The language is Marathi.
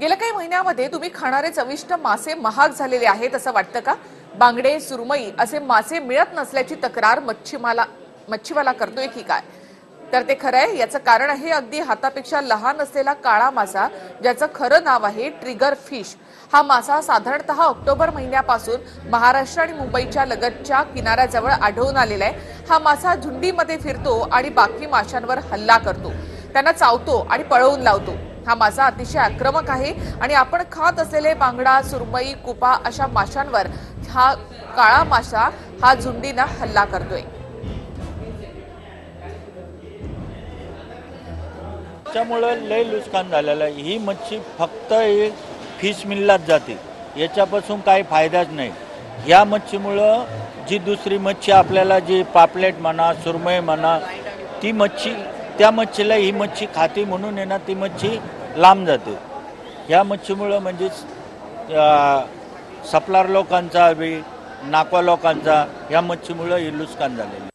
गेल्या काही महिन्यामध्ये तुम्ही खाणारे चविष्ट मासे महाग झालेले आहेत असं वाटतं का? बांगडे सुरमई असे मासे मिळत नसल्याची तक्रार मच्छीमाला मच्छीवाला करतोय की काय? तर ते खरं आहे याचं कारण आहे अगदी हातापेक्षा लहान असलेला काळा मासा ज्याचं खरं नाव आहे ट्रिगर फिश. हा मासा साधारणतः ऑक्टोबर महिन्यापासून महाराष्ट्र आणि मुंबईच्या लगतच्या किनाऱ्याजवळ आढळून आलेला आहे. हा मासा झुंडीमध्ये फिरतो आणि बाकी माशांवर हल्ला करतो. त्यांना चावतो आणि पळवून लावतो. हा मासा अतिशय आक्रमक आहे. आणि आपण खात असलेले बांगडा सुरमई कुपा अशा माशांवर हा काळा मासा हा झुंडीनं हल्ला करतोय. त्यामुळं लय नुकसान झालेलं आहे. ही मच्छी फक्त एक फिश मिललाच जाते. याच्यापासून काही फायदाच नाही. या मच्छीमुळं जी दुसरी मच्छी आपल्याला जी पापलेट म्हणा सुरमई म्हणा ती मच्छी त्या मच्छीला ही मच्छी खाते म्हणून आहे ना ती मच्छी लांब जाते. ह्या मच्छीमुळं म्हणजेच सप्लार लोकांचा बी नाकवा लोकांचा ह्या मच्छीमुळं हे नुकसान झालेलं